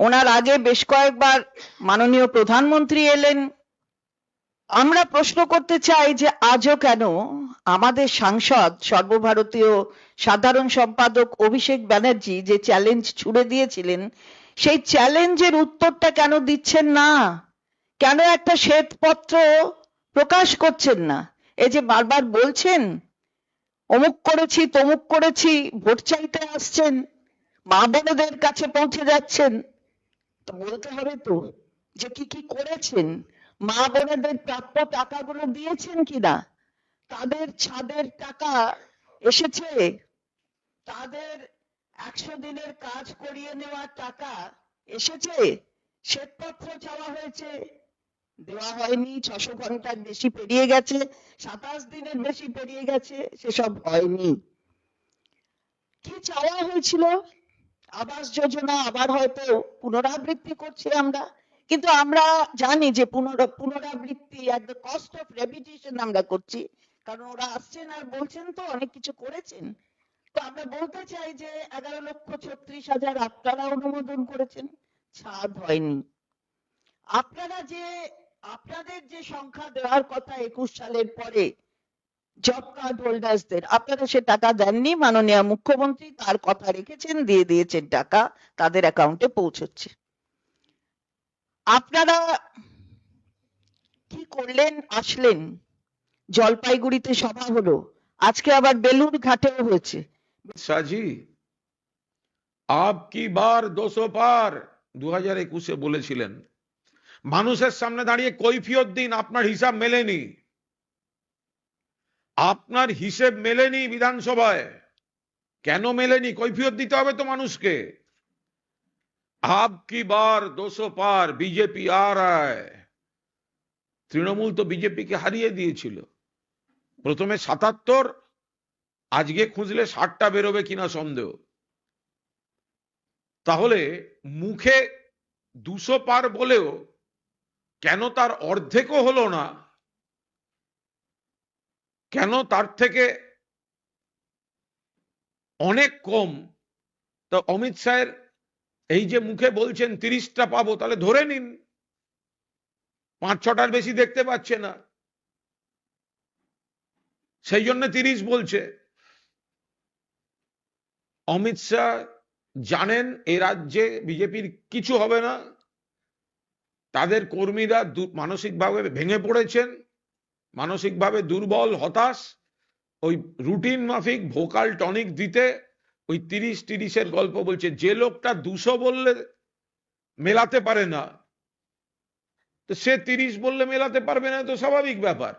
ওনার আগে বেশ কয়েকবার মাননীয় প্রধানমন্ত্রী এলেন। আমরা প্রশ্ন করতে চাই যে আজও কেন আমাদের সাংসদ, সর্বভারতীয় সাধারণ সম্পাদক অভিষেক ব্যানার্জি যে চ্যালেঞ্জ ছুড়ে দিয়েছিলেন, সেই চ্যালেঞ্জের উত্তরটা কেন দিচ্ছেন না? কেন একটা শ্বেতপত্র প্রকাশ করছেন না? এই যে বারবার বলছেন, অমুক করেছি, তমুক করেছি, ভোট চাইতে আসছেন, মা বোনেদের কাছে পৌঁছে যাচ্ছেন বলতে হবে তো যে কি কি করেছেন? মা বোনেদের প্রাপ্য টাকাগুলো দিয়েছেন কিনা? তাদের ছাদের টাকা এসেছে? তাদের একশো দিনের কাজ করিয়ে নেওয়ার টাকা এসেছে? শ্বেতপত্র চাওয়া হয়েছে? দেওয়া হয়নি, ছশো ঘণ্টার বেশি পেরিয়ে গেছে, সাতাশ দিনের বেশি পেরিয়ে গেছে, সেসব হয়নি। কি চাওয়া হয়েছিল? আবাস যোজনা, আবার হয়তো পুনরাবৃত্তি করছি আমরা। কিন্তু আমরা জানি যে পুনর- পুনরাবৃত্তি at the cost of repetition আমরা করছি। কারণ ওরা আসছেন আর বলছেন তো, অনেক কিছু করেছেন। তো আমরা বলতে চাই যে এগারো লক্ষ ছত্রিশ হাজার আপনারা অনুমোদন করেছেন ছাদ হয়নি। আপনারা যে, আপনাদের যে সংখ্যা দেওয়ার কথা একুশ সালের পরে জব কার্ড হোল্ডার্সদের আপনারা সে টাকা দেননি, মাননীয় মুখ্যমন্ত্রী তার কথা রেখেছেন, দিয়ে দিয়েছেন টাকা, তাদের অ্যাকাউন্টে পৌঁছচ্ছে। আপনারা কি করলেন? আসলেন। জলপাইগুড়িতে সভা হলো। আজকে আবার বেলুর ঘাটে হয়েছে। সাজি, আপকি বার দোষো পার দু হাজার একুশে বলেছিলেন। মানুষের সামনে দাঁড়িয়ে কৈফিয়ত দিন, আপনার হিসাব মেলেনি। আপনার হিসেব মেলেনি বিধানসভায়। কেন মেলেনি? কৈফিয়ত দিতে হবে তো মানুষকে। আপকি বার দুশো পার বিজেপি আর তৃণমূল তো বিজেপিকে হারিয়ে দিয়েছিল। প্রথমে সাতাত্তর, আজকে খুঁজলে ষাটটা বেরোবে কিনা সন্দেহ। তাহলে মুখে দুশো পার বলেও কেন তার অর্ধেকও হলো না? কেন তার থেকে অনেক কম? তো অমিত শাহের এই যে মুখে বলছেন, তিরিশটা পাবো, তাহলে ধরে নিন। পাঁচ, ছটার বেশি দেখতে পাচ্ছে না। সেই জন্য তিরিশ বলছে। অমিত শাহ জানেন, এ রাজ্যে বিজেপির কিছু হবে না। তাদের কর্মীরা মানসিকভাবে ভেঙে পড়েছেন। মানসিকভাবে দুর্বল, হতাশ, ওই রুটিন মাফিক, ভোকাল টনিক দিতে, ওই তিরিশ তিরিশের গল্প বলছে, যে লোকটা দুশো বললে মেলাতে পারে না, তো সে তিরিশ বললে মেলাতে পারবে না, তো স্বাভাবিক ব্যাপার।